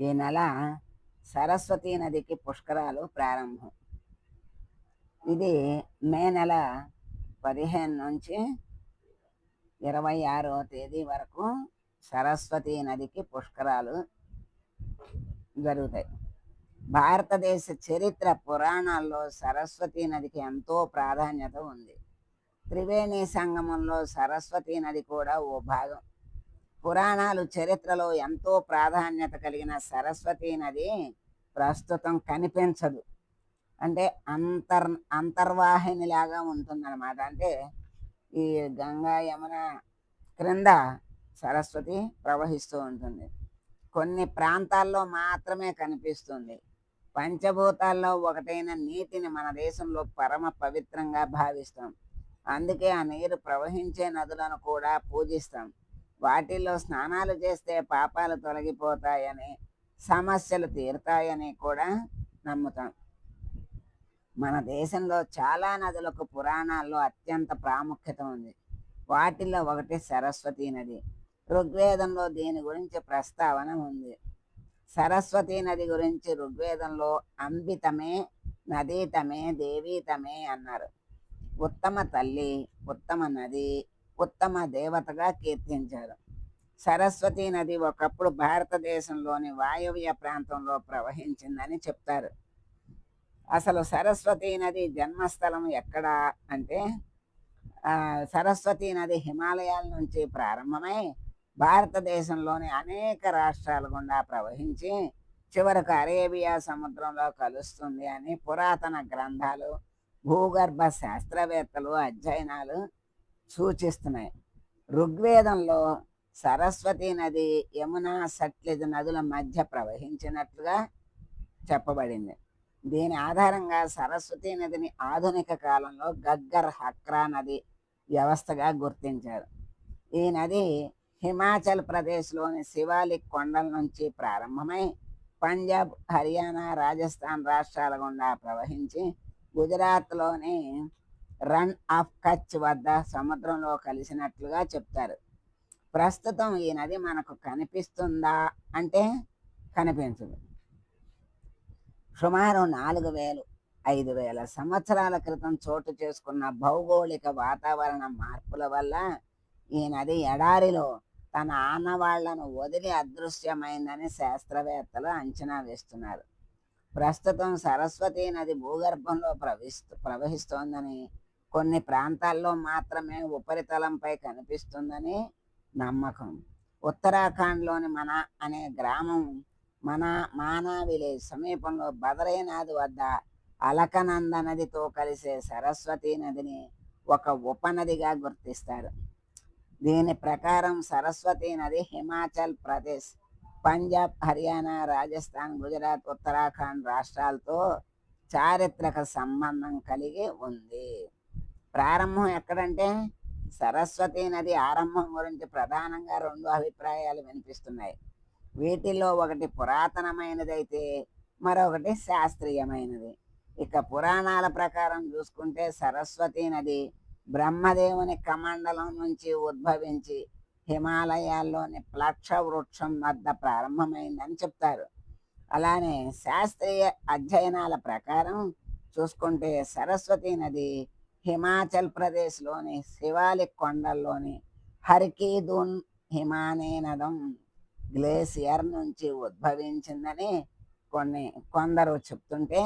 ఈ నెల సరస్వతీ నదికి పుష్కరాలు ప్రారంభం. ఇది మే నెల పదిహేను నుంచి ఇరవై ఆరవ తేదీ వరకు సరస్వతీ నదికి పుష్కరాలు జరుగుతాయి. భారతదేశ చరిత్ర పురాణాల్లో సరస్వతీ నదికి ఎంతో ప్రాధాన్యత ఉంది. త్రివేణి సంగమంలో సరస్వతీ నది కూడా ఓ భాగం. పురాణాలు చరిత్రలో ఎంతో ప్రాధాన్యత కలిగిన సరస్వతీ నది ప్రస్తుతం కనిపించదు. అంటే అంతర్ అంతర్వాహినిలాగా ఉంటుందన్నమాట. అంటే ఈ గంగా యమున క్రింద సరస్వతి ప్రవహిస్తూ ఉంటుంది. కొన్ని ప్రాంతాల్లో మాత్రమే కనిపిస్తుంది. పంచభూతాల్లో ఒకటైన నీటిని మన దేశంలో పరమ పవిత్రంగా భావిస్తాం. అందుకే ఆ నీరు ప్రవహించే నదులను కూడా పూజిస్తాం. వాటిల్లో స్నానాలు చేస్తే పాపాలు తొలగిపోతాయని సమస్యలు తీరుతాయని కూడా నమ్ముతాం. మన దేశంలో చాలా నదులకు పురాణాల్లో అత్యంత ప్రాముఖ్యత ఉంది. వాటిల్లో ఒకటి సరస్వతీ నది. ఋగ్వేదంలో దీని గురించి ప్రస్తావన ఉంది. సరస్వతీ నది గురించి ఋగ్వేదంలో అంబితమే నదీతమే దేవీతమే అన్నారు. ఉత్తమ తల్లి ఉత్తమ నది ఉత్తమ దేవతగా కీర్తించారు. సరస్వతి నది ఒకప్పుడు భారతదేశంలోని వాయువ్య ప్రాంతంలో ప్రవహించిందని చెప్తారు. అసలు సరస్వతీ నది జన్మస్థలం ఎక్కడా అంటే సరస్వతి నది హిమాలయాల నుంచి ప్రారంభమై భారతదేశంలోని అనేక రాష్ట్రాల గుండా ప్రవహించి చివరకు అరేబియా సముద్రంలో కలుస్తుంది అని పురాతన గ్రంథాలు భూగర్భ శాస్త్రవేత్తలు అధ్యయనాలు సూచిస్తున్నాయి. ఋగ్వేదంలో సరస్వతి నది యమున సట్లెజ్ నదుల మధ్య ప్రవహించినట్లుగా చెప్పబడింది. దీని ఆధారంగా సరస్వతి నదిని ఆధునిక కాలంలో గగ్గర్ హక్రా నది వ్యవస్థగా గుర్తించారు. ఈ నది హిమాచల్ ప్రదేశ్లోని శివాలిక్ కొండల నుంచి ప్రారంభమై పంజాబ్ హర్యానా రాజస్థాన్ రాష్ట్రాల గుండా ప్రవహించి గుజరాత్లోని రన్ ఆఫ్ కచ్ వద్ద సముద్రంలో కలిసినట్లుగా చెప్తారు. ప్రస్తుతం ఈ నది మనకు కనిపిస్తుందా అంటే కనిపించదు. సుమారు నాలుగు వేలు ఐదు వేల సంవత్సరాల క్రితం చోటు చేసుకున్న భౌగోళిక వాతావరణ మార్పుల వల్ల ఈ నది ఎడారిలో తన ఆనవాళ్ళను వదిలి అదృశ్యమైందని శాస్త్రవేత్తలు అంచనా వేస్తున్నారు. ప్రస్తుతం సరస్వతి నది భూగర్భంలో ప్రవహిస్తూ ప్రవహిస్తోందని కొన్ని ప్రాంతాల్లో మాత్రమే ఉపరితలంపై కనిపిస్తుందని నమ్మకం. ఉత్తరాఖండ్లోని మన అనే గ్రామం మన మానా విలేజ్ సమీపంలో బదరీనాథ్ వద్ద అలకనంద నదితో కలిసే సరస్వతి నదిని ఒక ఉపనదిగా గుర్తిస్తారు. దీని ప్రకారం సరస్వతి నది హిమాచల్ ప్రదేశ్ పంజాబ్ హర్యానా రాజస్థాన్ గుజరాత్ ఉత్తరాఖండ్ రాష్ట్రాలతో చారిత్రక సంబంధం కలిగి ఉంది. ప్రారంభం ఎక్కడంటే సరస్వతి నది ఆరంభం గురించి ప్రధానంగా రెండు అభిప్రాయాలు వినిపిస్తున్నాయి. వీటిల్లో ఒకటి పురాతనమైనదైతే మరొకటి శాస్త్రీయమైనది. ఇక పురాణాల ప్రకారం చూసుకుంటే సరస్వతి నది బ్రహ్మదేవుని కమండలం నుంచి ఉద్భవించి హిమాలయాల్లోని ప్లక్ష వృక్షం వద్ద ప్రారంభమైందని చెప్తారు. అలానే శాస్త్రీయ అధ్యయనాల ప్రకారం చూసుకుంటే సరస్వతి నది హిమాచల్ ప్రదేశ్లోని శివాలిక్ కొండల్లోని హర్కీదూన్ హిమానీ నదం గ్లేసియర్ నుంచి ఉద్భవించిందని కొన్ని కొందరు చెప్తుంటే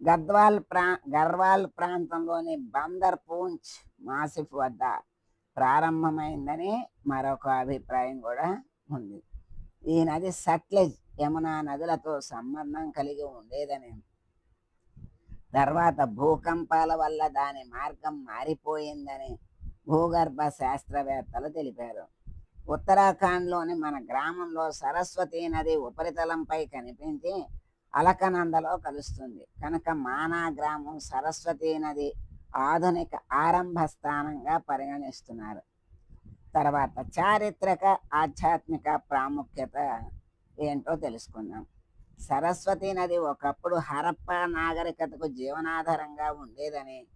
గద్వాల్ ప్రా గర్వాల్ ప్రాంతంలోని బందర్ పూంచ్ మాసిఫ్ వద్ద ప్రారంభమైందని మరొక అభిప్రాయం కూడా ఉంది. ఈ నది సట్లెజ్ యమునా నదులతో సంబంధం కలిగి ఉండేదని తర్వాత భూకంపాల వల్ల దాని మార్గం మారిపోయిందని భూగర్భ శాస్త్రవేత్తలు తెలిపారు. ఉత్తరాఖండ్లోని మన గ్రామంలో సరస్వతి నది ఉపరితలంపై కనిపించి అలకనందలో కలుస్తుంది. కనుక మానా గ్రామం సరస్వతీ నది ఆధునిక ఆరంభ స్థానంగా పరిగణిస్తున్నారు. తర్వాత చారిత్రక ఆధ్యాత్మిక ప్రాముఖ్యత ఏంటో తెలుసుకుందాం. సరస్వతి నది ఒకప్పుడు హరప్ప నాగరికతకు జీవనాధారంగా ఉండేదని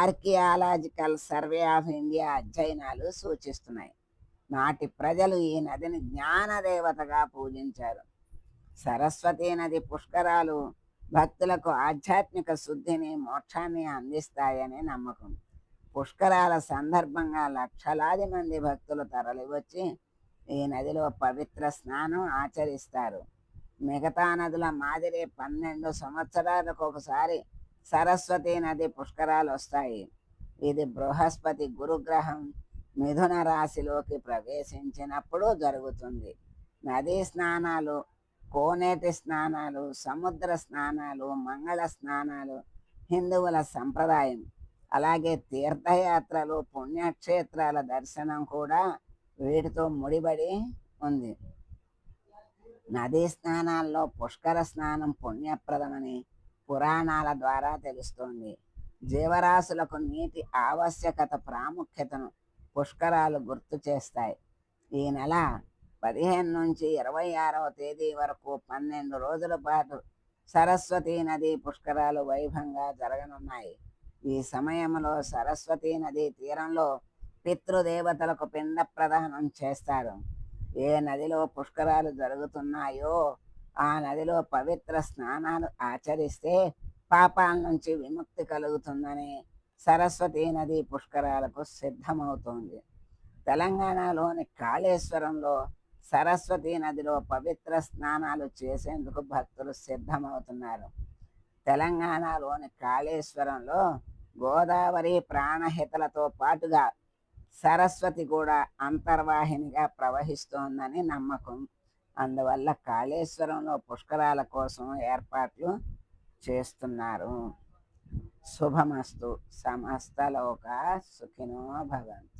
ఆర్కియాలజికల్ సర్వే ఆఫ్ ఇండియా అధ్యయనాలు సూచిస్తున్నాయి. నాటి ప్రజలు ఈ నదిని జ్ఞానదేవతగా పూజించారు. సరస్వతీ నది పుష్కరాలు భక్తులకు ఆధ్యాత్మిక శుద్ధిని మోక్షాన్ని అందిస్తాయని నమ్మకం. పుష్కరాల సందర్భంగా లక్షలాది మంది భక్తులు తరలివచ్చి ఈ నదిలో పవిత్ర స్నానం ఆచరిస్తారు. మిగతా నదుల మాదిరి పన్నెండు సంవత్సరాలకు ఒకసారి సరస్వతి నది పుష్కరాలు వస్తాయి. ఇది బృహస్పతి గురుగ్రహం మిథున రాశిలోకి ప్రవేశించినప్పుడు జరుగుతుంది. నదీ స్నానాలు కోనేటి స్నానాలు సముద్ర స్నానాలు మంగళ స్నానాలు హిందువుల సంప్రదాయం. అలాగే తీర్థయాత్రలు పుణ్యక్షేత్రాల దర్శనం కూడా వీటితో ముడిపడి ఉంది. నదీ స్నానాల్లో పుష్కర స్నానం పుణ్యప్రదమని పురాణాల ద్వారా తెలుస్తోంది. జీవరాశులకు నీటి ఆవశ్యకత ప్రాముఖ్యతను పుష్కరాలు గుర్తు చేస్తాయి. ఈ నెల పదిహేను నుంచి ఇరవై ఆరవ తేదీ వరకు పన్నెండు రోజుల పాటు సరస్వతీ నది పుష్కరాలు వైభవంగా జరగనున్నాయి. ఈ సమయంలో సరస్వతీ నది తీరంలో పితృదేవతలకు పిండ ప్రదానం చేస్తారు. ఏ నదిలో పుష్కరాలు జరుగుతున్నాయో ఆ నదిలో పవిత్ర స్నానాలు ఆచరిస్తే పాపాల నుంచి విముక్తి కలుగుతుందని సరస్వతీ నది పుష్కరాలకు సిద్ధమవుతోంది. తెలంగాణలోని కాళేశ్వరంలో సరస్వతీ నదిలో పవిత్ర స్నానాలు చేసేందుకు భక్తులు సిద్ధమవుతున్నారు. తెలంగాణలోని కాళేశ్వరంలో గోదావరి ప్రాణహితలతో పాటుగా సరస్వతి కూడా అంతర్వాహినిగా ప్రవహిస్తోందని నమ్మకం. అందువల్ల కాళేశ్వరంలో పుష్కరాల కోసం ఏర్పాట్లు చేస్తున్నారు. శుభమస్తు. సమస్త లోక సుఖినో భవంతు.